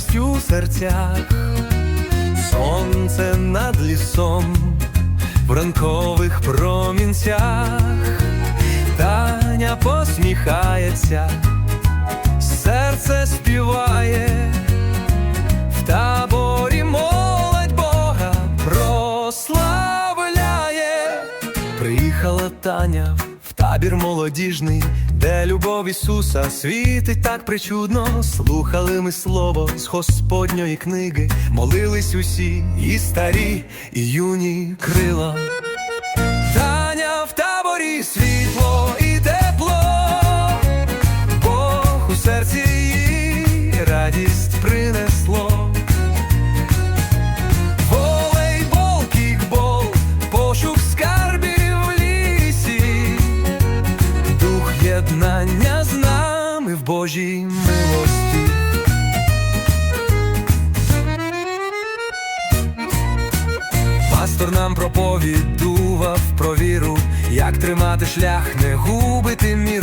серцях, сонце над лісом, в ранкових промінцях, Таня посміхається, серце співає, в таборі молодь Бога прославляє. Приїхала Таня в табір молодіжний, де любов Ісуса світить так причудно. Слухали ми слово з Господньої книги, молились усі, і старі, і юні крила. Таня в таборі світло і тепло, Бог у серці її радість принесло. Єднання з нами в Божій милості. Пастор нам проповідував про віру, як тримати шлях, не губити міру.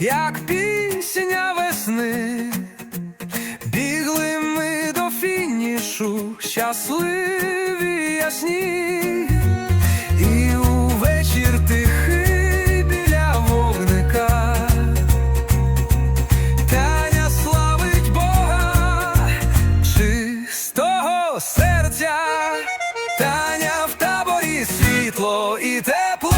Як пісня весни. Бігли ми до фінішу, щасливі ясні, і увечір тихий біля вогника. Таня славить Бога чистого серця, Таня в таборі світло і тепло,